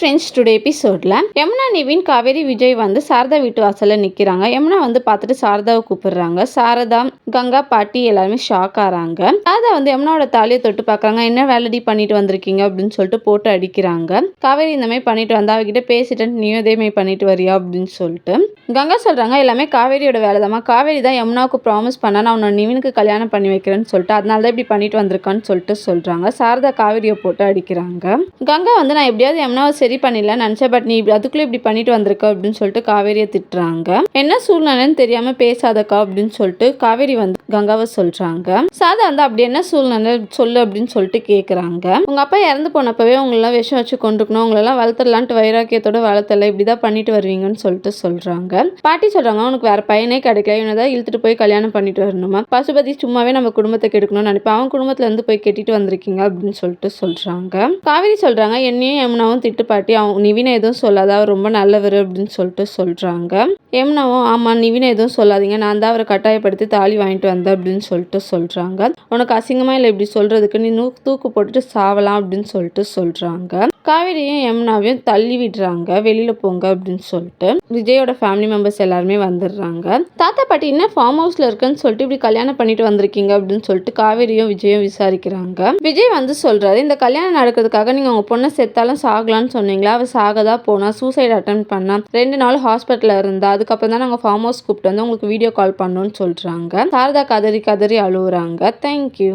Friends today எபிசோடில் யமுனா நிவின் காவேரி விஜய் வந்து சாரதா வீட்டு வாசலில் நிற்கிறாங்க யமுனா வந்து பார்த்துட்டு சாரதாவை கூப்பிடுறாங்க. சாரதா கங்கா பாட்டி எல்லாருமே ஷாக் ஆகிறாங்க சாரதா வந்து யமுனாவோட தாலியை தொட்டு பார்க்குறாங்க. என்ன வேலடி பண்ணிட்டு வந்திருக்கீங்க? அப்படின்னு சொல்லிட்டு போட்டு அடிக்கிறாங்க. காவேரி இந்த மாதிரி பண்ணிட்டு வந்தா அவகிட்ட பேசிட்டு நீயும் இதே மாதிரி பண்ணிட்டு வரியா? அப்படின்னு சொல்லிட்டு. கங்கா சொல்கிறாங்க எல்லாமே காவேரியோட வேலை தான் காவேரி தான் யமுனாவுக்கு ப்ராமிஸ் பண்ணா நான் உன்னை நிவினுக்கு கல்யாணம் பண்ணி வைக்கிறேன்னு சொல்லிட்டு அதனால தான் இப்படி பண்ணிட்டு வந்திருக்கான்னு சொல்லிட்டு சொல்கிறாங்க சாரதா காவேரியை போட்டு அடிக்கிறாங்க. கங்கா வந்து நான் எப்படியாவது யமுனாவை சரி சரி பண்ணிடல நினச்சா பட் நீ இப்படி அதுக்குள்ளே இப்படி பண்ணிட்டு வந்திருக்க அப்படின்னு சொல்லிட்டு காவேரியை திட்டுறாங்க. என்ன சூழ்நிலைன்னு தெரியாம பேசாதக்கா அப்படின்னு சொல்லிட்டு காவேரி வந்து கங்காவை சொல்றாங்க. சாதா வந்து அப்படி என்ன சூழ்நிலை சொல்லு அப்படின்னு சொல்லிட்டு கேட்குறாங்க உங்க அப்பா இறந்து போனப்பவே உங்களெல்லாம் விஷம் வச்சு கொண்டுக்கணும் உங்களெல்லாம் வளர்த்துடலான்ட்டு வைராக்கியத்தோட வளர்த்தல இப்படிதான் பண்ணிட்டு வருவீங்கன்னு சொல்லிட்டு சொல்றாங்க. பாட்டி சொல்றாங்க உனக்கு வேற பையனே கிடைக்கல இவனதான் இழுத்துட்டு போய் கல்யாணம் பண்ணிட்டு வரணுமா? பசுபதி சும்மாவே நம்ம குடும்பத்தை கெடுக்கணும்னு நினைப்பேன் அவன் குடும்பத்துல இருந்து போய் கெட்டிட்டு வந்திருக்கீங்க அப்படின்னு சொல்லிட்டு சொல்றாங்க. காவேரி சொல்றாங்க என்னையும் யமுனாவும் திட்டு பாட்டி அவங்க நிவினை எதுவும் சொல்லாத அவர் ரொம்ப நல்லவர் அப்படின்னு சொல்லிட்டு சொல்கிறாங்க எம்னாவும் ஆமாம் நிவினை எதுவும் சொல்லாதீங்க நான் தான் அவரை கட்டாயப்படுத்தி தாலி வாங்கிட்டு வந்தேன் அப்படின்னு சொல்லிட்டு சொல்கிறாங்க உனக்கு அசிங்கமாக இல்லை இப்படி சொல்கிறதுக்கு நீ நூ தூக்கு போட்டுட்டு சாவலாம் அப்படின்னு சொல்லிட்டு சொல்கிறாங்க காவேரியும் யமுனாவையும் தள்ளி விடுறாங்க. வெளியில் போங்க அப்படின்னு சொல்லிட்டு விஜயோட ஃபேமிலி மெம்பர்ஸ் எல்லாருமே வந்துடுறாங்க. தாத்தா பாட்டி என்ன ஃபார்ம் ஹவுஸில் இருக்குன்னு சொல்லிட்டு இப்படி கல்யாணம் பண்ணிட்டு வந்திருக்கீங்க அப்படின்னு சொல்லிட்டு காவேரியும் விஜயும் விசாரிக்கிறாங்க. விஜய் வந்து சொல்கிறாரு இந்த கல்யாணம் நடக்கிறதுக்காக நீங்கள் உங்கள் பொண்ணை செத்தாலும் சாகலான்னு சொன்னீங்களா? அவள் சாகதா போனால் சூசைட் அட்டன் பண்ணா ரெண்டு நாள் ஹாஸ்பிட்டலில் இருந்தா அதுக்கப்புறம் தான் நாங்கள் ஃபார்ம் ஹவுஸ் கூப்பிட்டு வந்து உங்களுக்கு வீடியோ கால் பண்ணோன்னு சொல்கிறாங்க சாரதா கதறி கதறி அழுகுறாங்க தேங்க்யூ